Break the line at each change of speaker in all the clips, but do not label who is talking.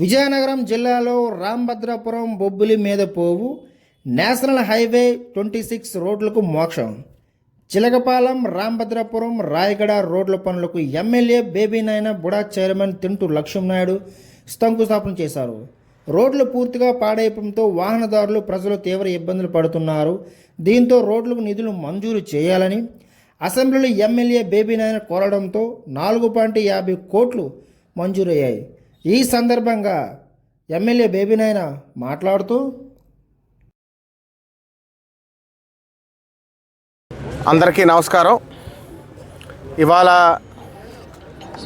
విజయనగరం జిల్లాలో రాంభద్రాపురం బొబ్బిలి మీద పోవు. నేషనల్ హైవే ట్వంటీ సిక్స్ రోడ్లకు మోక్షం. చిలకపాలెం రాంభద్రాపురం రాయగడ రోడ్ల పనులకు ఎమ్మెల్యే బేబీనాయన బుడా చైర్మన్ తింటూ లక్ష్మీనాయుడు శంకుస్థాపన చేశారు. రోడ్లు పూర్తిగా పాడైపోవడంతో వాహనదారులు ప్రజలు తీవ్ర ఇబ్బందులు పడుతున్నారు. దీంతో రోడ్లకు నిధులు మంజూరు చేయాలని అసెంబ్లీలో ఎమ్మెల్యే బేబీనాయన కోరడంతో నాలుగు పాయింట్ యాభై కోట్లు మంజూరయ్యాయి. ఈ సందర్భంగా ఎమ్మెల్యే బేబీనాయన మాట్లాడుతూ
అందరికీ నమస్కారం. ఇవాళ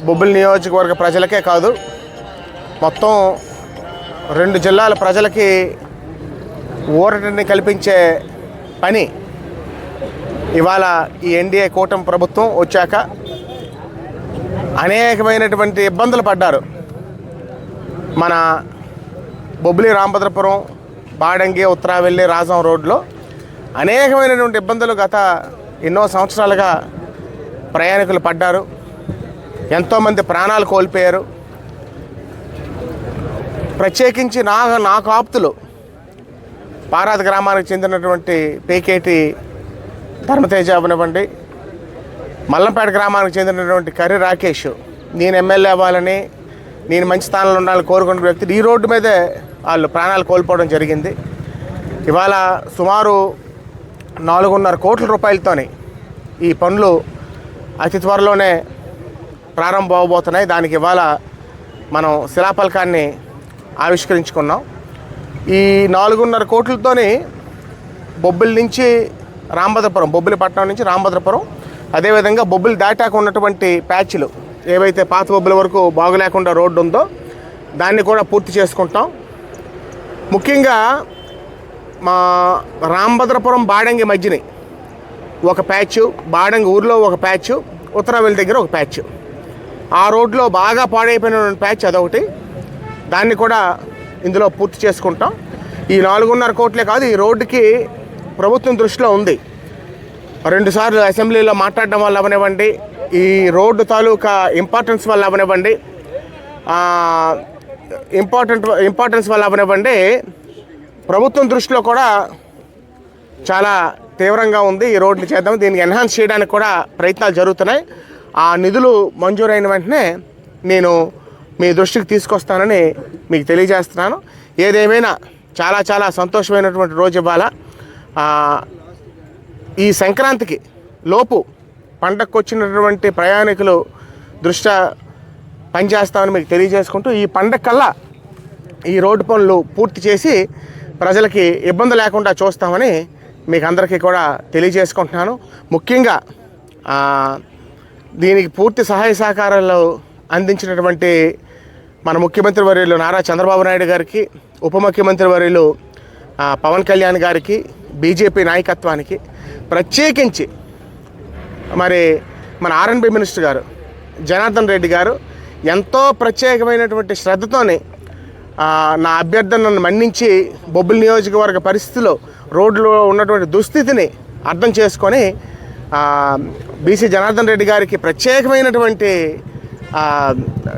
బొబ్బిలి నియోజకవర్గ ప్రజలకే కాదు మొత్తం రెండు జిల్లాల ప్రజలకి ఊరటిని కల్పించే పని ఇవాళ ఈ ఎన్డీఏ కూటమి ప్రభుత్వం వచ్చాక అనేకమైనటువంటి ఇబ్బందులు పడ్డారు. మన బొబ్బిలి రామభద్రపురం బాడంగి ఉత్తరావెల్లి రాజం రోడ్లో అనేకమైనటువంటి ఇబ్బందులు గత ఎన్నో సంవత్సరాలుగా ప్రయాణికులు పడ్డారు. ఎంతోమంది ప్రాణాలు కోల్పోయారు. ప్రత్యేకించి నా నాకు ఆప్తులు పారాద్ గ్రామానికి చెందినటువంటి పేకేటి ధర్మతేజ అవనివ్వండి మల్లంపేట గ్రామానికి చెందినటువంటి కర్రి రాకేష్ నేను ఎమ్మెల్యే అవ్వాలని నేను మంచి స్థానంలో ఉండాలని కోరుకున్న వ్యక్తులు ఈ రోడ్డు మీదే వాళ్ళు ప్రాణాలు కోల్పోవడం జరిగింది. ఇవాళ సుమారు నాలుగున్నర కోట్ల రూపాయలతోని ఈ పనులు అతి త్వరలోనే ప్రారంభం అవబోతున్నాయి. దానికి ఇవాళ మనం శిలాఫలకాన్ని ఆవిష్కరించుకున్నాం. ఈ నాలుగున్నర కోట్లతోని బొబ్బిలి నుంచి రాంభద్రపురం బొబ్బిలి పట్టణం నుంచి రాంభద్రపురం అదేవిధంగా బొబ్బిలి దాటాక ఉన్నటువంటి ప్యాచ్లు ఏవైతే పాత బొబ్బుల వరకు బాగులేకుండా రోడ్డు ఉందో దాన్ని కూడా పూర్తి చేసుకుంటాం. ముఖ్యంగా మా రామభద్రపురం బాడంగి మధ్యని ఒక ప్యాచ్ బాడంగి ఊర్లో ఒక ప్యాచ్ ఉత్తరావెల్లి దగ్గర ఒక ప్యాచ్. ఆ రోడ్లో బాగా పాడైపోయిన ప్యాచ్ అదొకటి. దాన్ని కూడా ఇందులో పూర్తి చేసుకుంటాం. ఈ నాలుగున్నర కోట్లే కాదు ఈ రోడ్డుకి ప్రభుత్వం దృష్టిలో ఉంది. రెండుసార్లు అసెంబ్లీలో మాట్లాడడం వల్ల అవనివ్వండి. ఈ రోడ్డు తాలూకా ఇంపార్టెన్స్ వల్ల అవనివ్వండి. ఇంపార్టెంట్ ఇంపార్టెన్స్ వల్ల అవనివ్వండి. ప్రభుత్వం దృష్టిలో కూడా చాలా తీవ్రంగా ఉంది ఈ రోడ్లు చేద్దాం. దీనికి ఎన్హాన్స్ చేయడానికి కూడా ప్రయత్నాలు జరుగుతున్నాయి. ఆ నిధులు మంజూరైన వెంటనే నేను మీ దృష్టికి తీసుకొస్తానని మీకు తెలియజేస్తున్నాను. ఏదేమైనా చాలా చాలా సంతోషమైనటువంటి రోజు ఇవ్వాలా ఈ సంక్రాంతికి లోపు పండగకు వచ్చినటువంటి ప్రయాణికులు దృష్ట్యా పనిచేస్తామని మీకు తెలియజేసుకుంటూ ఈ పండగ కల్లా ఈ రోడ్డు పనులు పూర్తి చేసి ప్రజలకి ఇబ్బంది లేకుండా చూస్తామని మీకు అందరికీ కూడా తెలియజేసుకుంటున్నాను. ముఖ్యంగా దీనికి పూర్తి సహాయ సహకారాలు అందించినటువంటి మన ముఖ్యమంత్రి వర్యులు నారా చంద్రబాబు నాయుడు గారికి ఉప ముఖ్యమంత్రి వర్యులు పవన్ కళ్యాణ్ గారికి బీజేపీ నాయకత్వానికి ప్రత్యేకించి మరి మన ఆర్ఎన్బి మినిస్టర్ గారు జనార్దన్ రెడ్డి గారు ఎంతో ప్రత్యేకమైనటువంటి శ్రద్ధతోనే నా అభ్యర్థనను మన్నించి బొబ్బిలి నియోజకవర్గ పరిస్థితిలో రోడ్లో ఉన్నటువంటి దుస్థితిని అర్థం చేసుకొని బీసీ జనార్దన్ రెడ్డి గారికి ప్రత్యేకమైనటువంటి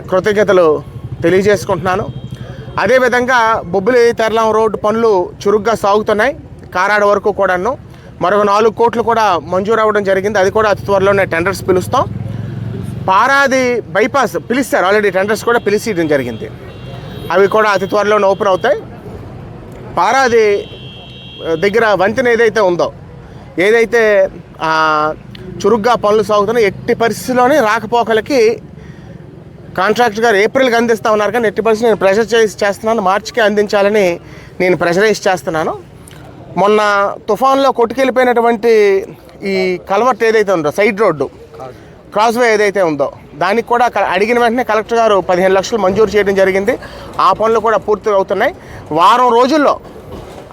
కృతజ్ఞతలు తెలియజేసుకుంటున్నాను. అదేవిధంగా బొబ్బిలి తెరలం రోడ్డు పనులు చురుగ్గా సాగుతున్నాయి. కారాడ వరకు కూడాను. మరొక నాలుగు కోట్లు కూడా మంజూరు అవ్వడం జరిగింది. అది కూడా అతి త్వరలోనే టెండర్స్ పిలుస్తాం. పారాది బైపాస్ పిలిస్తారు. ఆల్రెడీ టెండర్స్ కూడా పిలిచేయడం జరిగింది. అవి కూడా అతి త్వరలోనే ఓపెన్ అవుతాయి. పారాది దగ్గర వంతెన ఏదైతే ఉందో ఏదైతే చురుగ్గా పనులు సాగుతున్నాయో ఎట్టి పరిస్థితుల్లోనే రాకపోకలకి కాంట్రాక్ట్ గారు ఏప్రిల్కి అందిస్తా ఉన్నారు. కానీ ఎట్టి పరిస్థితి నేను ప్రెషర్ చేసి చేస్తున్నాను. మార్చికి అందించాలని నేను ప్రెషరైజ్ చేస్తున్నాను. మొన్న తుఫాన్లో కొట్టుకెళ్ళిపోయినటువంటి ఈ కలవర్ట్ ఏదైతే ఉందో సైడ్ రోడ్డు క్రాస్వే ఏదైతే ఉందో దానికి కూడా అడిగిన వెంటనే కలెక్టర్ గారు పదిహేను లక్షలు మంజూరు చేయడం జరిగింది. ఆ పనులు కూడా పూర్తి అవుతున్నాయి. వారం రోజుల్లో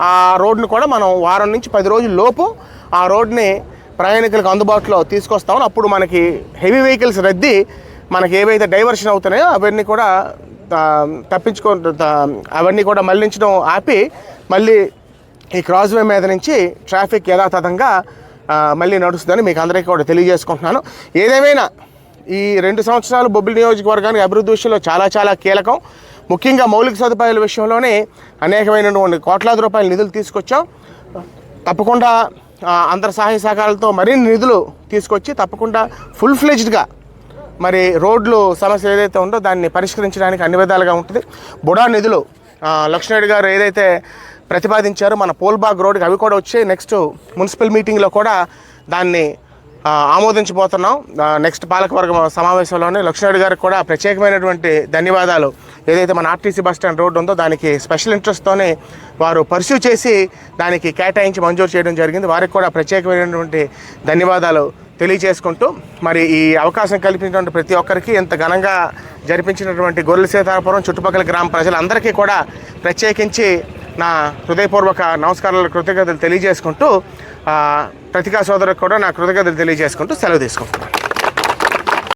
ఆ రోడ్డును కూడా మనం వారం నుంచి పది రోజుల లోపు ఆ రోడ్ని ప్రయాణికులకు అందుబాటులో తీసుకొస్తామని అప్పుడు మనకి హెవీ వెహికల్స్ రద్దీ మనకి ఏవైతే డైవర్షన్ అవుతున్నాయో అవన్నీ కూడా తప్పించుకో అవన్నీ కూడా మళ్ళించడం ఆపి మళ్ళీ ఈ క్రాస్వే మీద నుంచి ట్రాఫిక్ యథాతథంగా మళ్ళీ నడుస్తుందని మీకు అందరికీ కూడా తెలియజేసుకుంటున్నాను. ఏదేమైనా ఈ రెండు సంవత్సరాలు బొబ్బిలి నియోజకవర్గానికి అభివృద్ధి విషయంలో చాలా చాలా కీలకం. ముఖ్యంగా మౌలిక సదుపాయాల విషయంలోనే అనేకమైనటువంటి కోట్లాది రూపాయల నిధులు తీసుకొచ్చాం. తప్పకుండా అందరి సహాయ సహకారాలతో మరిన్ని నిధులు తీసుకొచ్చి తప్పకుండా ఫుల్ ఫ్లెజ్డ్గా మరి రోడ్లు సమస్య ఏదైతే ఉందో దాన్ని పరిష్కరించడానికి అన్ని విధాలుగా ఉంటుంది. బుడా నిధులు ఆ, గారు ఏదైతే ప్రతిపాదించారు. మన పోల్బాగ్ రోడ్కి అవి కూడా వచ్చాయి నెక్స్ట్ మున్సిపల్ మీటింగ్లో కూడా దాన్ని ఆమోదించబోతున్నాం. నెక్స్ట్ పాలకవర్గం సమావేశంలోనే లక్ష్మణరెడ్డి గారికి కూడా ప్రత్యేకమైనటువంటి ధన్యవాదాలు. ఏదైతే మన ఆర్టీసీ బస్ స్టాండ్ రోడ్డు ఉందో దానికి స్పెషల్ ఇంట్రెస్ట్తోనే వారు పర్సూ చేసి దానికి కేటాయించి మంజూరు చేయడం జరిగింది. వారికి కూడా ప్రత్యేకమైనటువంటి ధన్యవాదాలు తెలియజేసుకుంటూ మరి ఈ అవకాశం కల్పించినటువంటి ప్రతి ఒక్కరికి ఇంత ఘనంగా జరిపించినటువంటి గొర్రెల సీతారాపురం చుట్టుపక్కల గ్రామ ప్రజలందరికీ కూడా ప్రత్యేకించి నా హృదయపూర్వక నమస్కారాలు కృతజ్ఞతలు తెలియజేసుకుంటూ ప్రతికా సోదరులకు కూడా నా కృతజ్ఞతలు తెలియజేసుకుంటూ సెలవు తీసుకుంటున్నాను.